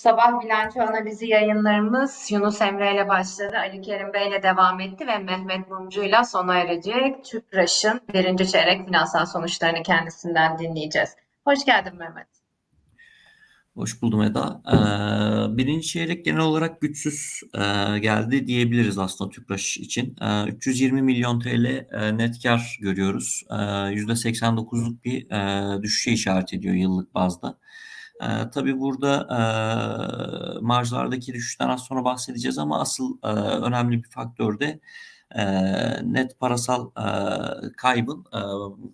sabah bilanço analizi yayınlarımız Yunus Emre ile başladı. Ali Kerim Bey ile devam etti ve Mehmet Mumcu ile sona erecek. TÜPRAŞ'ın birinci çeyrek finansal sonuçlarını kendisinden dinleyeceğiz. Hoş geldin Mehmet. Hoş buldum Eda. Ee, birinci çeyrek genel olarak güçsüz e, geldi diyebiliriz aslında Tüpraş için. E, 320 milyon TL e, net kar görüyoruz. E, %89'luk bir e, düşüşe işaret ediyor yıllık bazda. E, tabii burada e, marjlardaki düşüşten az sonra bahsedeceğiz ama asıl e, önemli bir faktör de e, net parasal e, kaybın e,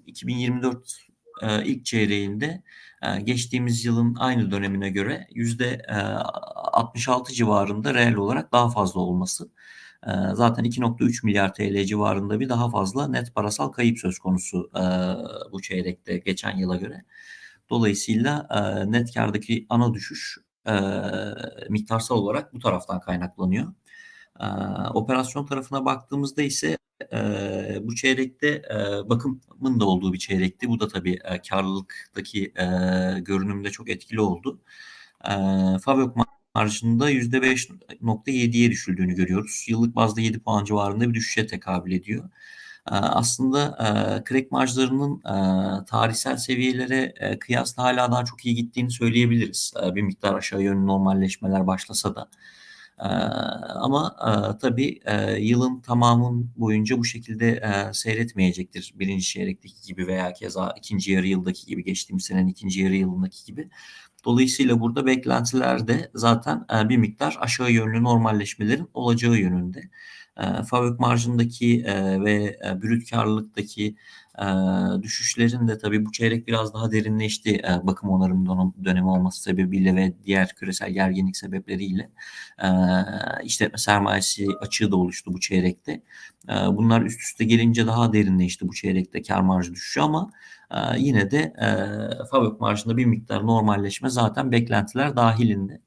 2024 e, ilk çeyreğinde e, geçtiğimiz yılın aynı dönemine göre yüzde 66 civarında reel olarak daha fazla olması. E, zaten 2.3 milyar TL civarında bir daha fazla net parasal kayıp söz konusu e, bu çeyrekte geçen yıla göre. Dolayısıyla net kardaki ana düşüş miktarsal olarak bu taraftan kaynaklanıyor. Operasyon tarafına baktığımızda ise bu çeyrekte bakımın da olduğu bir çeyrekti. Bu da tabii e, karlılıktaki görünümde çok etkili oldu. Favök marjında %5.7'ye düşüldüğünü görüyoruz. Yıllık bazda 7 puan civarında bir düşüşe tekabül ediyor. Aslında e, crack marjlarının tarihsel seviyelere kıyasla hala daha çok iyi gittiğini söyleyebiliriz. Bir miktar aşağı yönlü normalleşmeler başlasa da. Ama tabii yılın tamamın boyunca bu şekilde seyretmeyecektir. Birinci çeyrekteki gibi veya keza ikinci yarı yıldaki gibi geçtiğimiz senenin ikinci yarı yılındaki gibi. Dolayısıyla burada beklentiler de zaten bir miktar aşağı yönlü normalleşmelerin olacağı yönünde. Fabrik marjındaki ve brüt karlılıktaki düşüşlerin de tabii bu çeyrek biraz daha derinleşti bakım onarım dönemi olması sebebiyle ve diğer küresel gerginlik sebepleriyle işletme sermayesi açığı da oluştu bu çeyrekte. bunlar üst üste gelince daha derinleşti bu çeyrekte kar marjı düşüşü ama yine de fabrik marjında bir miktar normalleşme zaten beklentiler dahilinde.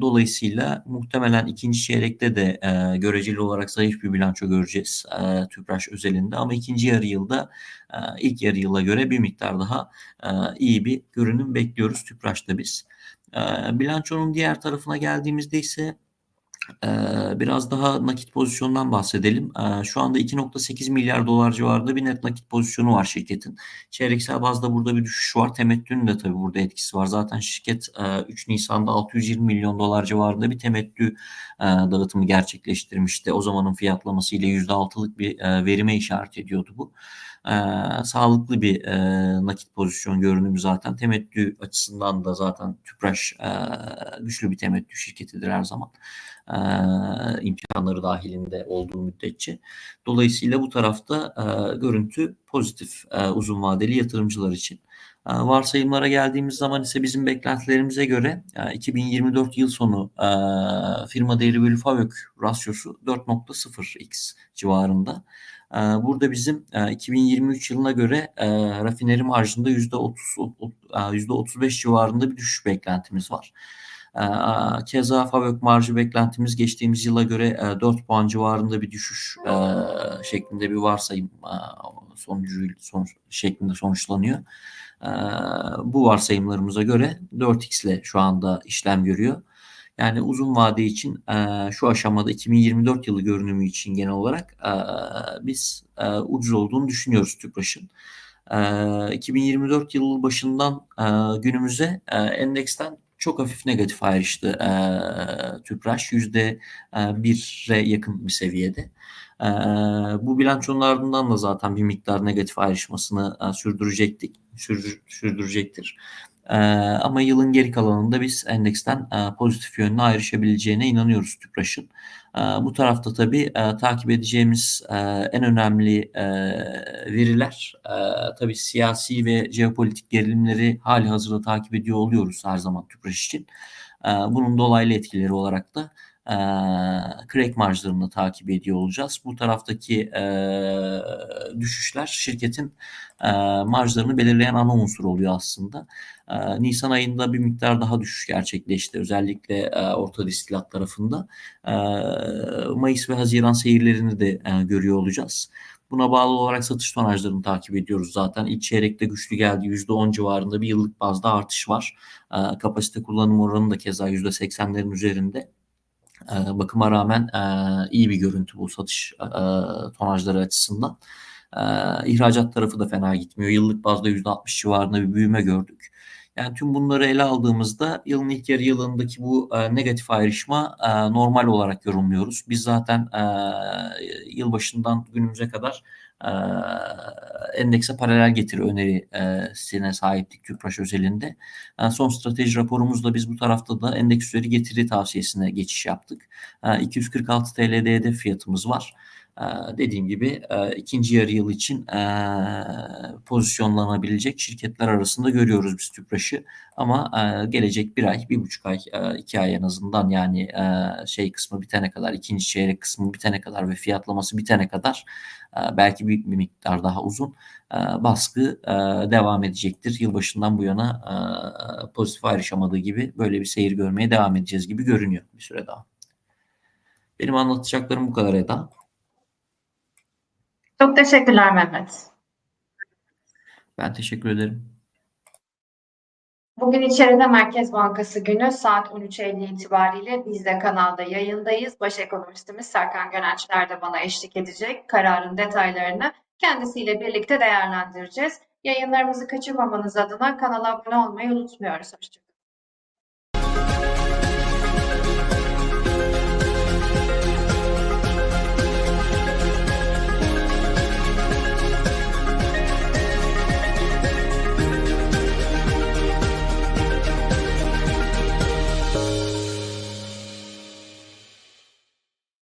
Dolayısıyla muhtemelen ikinci çeyrekte de e, göreceli olarak zayıf bir bilanço göreceğiz e, Tüpraş özelinde ama ikinci yarı yılda e, ilk yarı yıla göre bir miktar daha e, iyi bir görünüm bekliyoruz Tüpraş'ta biz. E, bilançonun diğer tarafına geldiğimizde ise biraz daha nakit pozisyondan bahsedelim. Şu anda 2.8 milyar dolar civarında bir net nakit pozisyonu var şirketin. Çeyreksel bazda burada bir düşüş var. Temettünün de tabii burada etkisi var. Zaten şirket 3 Nisan'da 620 milyon dolar civarında bir temettü dağıtımı gerçekleştirmişti. O zamanın fiyatlamasıyla %6'lık bir verime işaret ediyordu bu. Sağlıklı bir nakit pozisyon görünümü zaten. Temettü açısından da zaten Tüpraş güçlü bir temettü şirketidir her zaman e, imkanları dahilinde olduğu müddetçe. Dolayısıyla bu tarafta e, görüntü pozitif e, uzun vadeli yatırımcılar için. E, varsayımlara geldiğimiz zaman ise bizim beklentilerimize göre e, 2024 yıl sonu e, firma değeri bölü FAVÖK rasyosu 4.0x civarında. E, burada bizim e, 2023 yılına göre e, rafineri marjında %30, %35 civarında bir düşüş beklentimiz var. Keza FAVÖK marjı beklentimiz geçtiğimiz yıla göre 4 puan civarında bir düşüş şeklinde bir varsayım sonucu sonuç, şeklinde sonuçlanıyor. Bu varsayımlarımıza göre 4x ile şu anda işlem görüyor. Yani uzun vade için şu aşamada 2024 yılı görünümü için genel olarak biz ucuz olduğunu düşünüyoruz TÜPRAŞ'ın. 2024 yılı başından günümüze endeksten çok hafif negatif ayrıştı e, Tüpraş. Yüzde bire yakın bir seviyede. E, bu bilançonun ardından da zaten bir miktar negatif ayrışmasını e, sürdürecektik, sürdür, sürdürecektir. E, ama yılın geri kalanında biz endeksten e, pozitif yönüne ayrışabileceğine inanıyoruz Tüpraş'ın. E, bu tarafta tabii e, takip edeceğimiz e, en önemli veriler e, tabii siyasi ve jeopolitik gerilimleri hali hazırda takip ediyor oluyoruz her zaman Tüpraş için. Bunun dolaylı etkileri olarak da e, crack marjlarını takip ediyor olacağız. Bu taraftaki e, düşüşler şirketin e, marjlarını belirleyen ana unsur oluyor aslında. E, Nisan ayında bir miktar daha düşüş gerçekleşti. Özellikle e, orta distilat tarafında. E, Mayıs ve Haziran seyirlerini de e, görüyor olacağız. Buna bağlı olarak satış tonajlarını takip ediyoruz zaten. İlk çeyrekte güçlü geldi. %10 civarında bir yıllık bazda artış var. Ee, kapasite kullanım oranı da keza %80'lerin üzerinde. Ee, bakıma rağmen e, iyi bir görüntü bu satış e, tonajları açısından. İhracat tarafı da fena gitmiyor. Yıllık bazda %60 civarında bir büyüme gördük. Yani tüm bunları ele aldığımızda yılın ilk yarı yılındaki bu e, negatif ayrışma e, normal olarak yorumluyoruz. Biz zaten e, yılbaşından günümüze kadar e, endekse paralel getiri önerisine sahiptik Tüpraş özelinde. E, son strateji raporumuzda biz bu tarafta da endeks üzeri getiri tavsiyesine geçiş yaptık. E, 246 TL'de hedef fiyatımız var. Ee, dediğim gibi e, ikinci yarı yıl için e, pozisyonlanabilecek şirketler arasında görüyoruz biz Tüpraş'ı. Ama e, gelecek bir ay, bir buçuk ay, iki ay en azından yani şey kısmı bitene kadar, ikinci çeyrek kısmı bitene kadar ve fiyatlaması bitene kadar belki büyük bir miktar daha uzun baskı devam edecektir. Yılbaşından bu yana pozitif ayrışamadığı gibi böyle bir seyir görmeye devam edeceğiz gibi görünüyor bir süre daha. Benim anlatacaklarım bu kadar Eda. Çok teşekkürler Mehmet. Ben teşekkür ederim. Bugün içeride Merkez Bankası günü saat 13.50 itibariyle biz de kanalda yayındayız. Baş ekonomistimiz Serkan Gönençler de bana eşlik edecek. Kararın detaylarını kendisiyle birlikte değerlendireceğiz. Yayınlarımızı kaçırmamanız adına kanala abone olmayı unutmuyoruz. Hoşçakalın.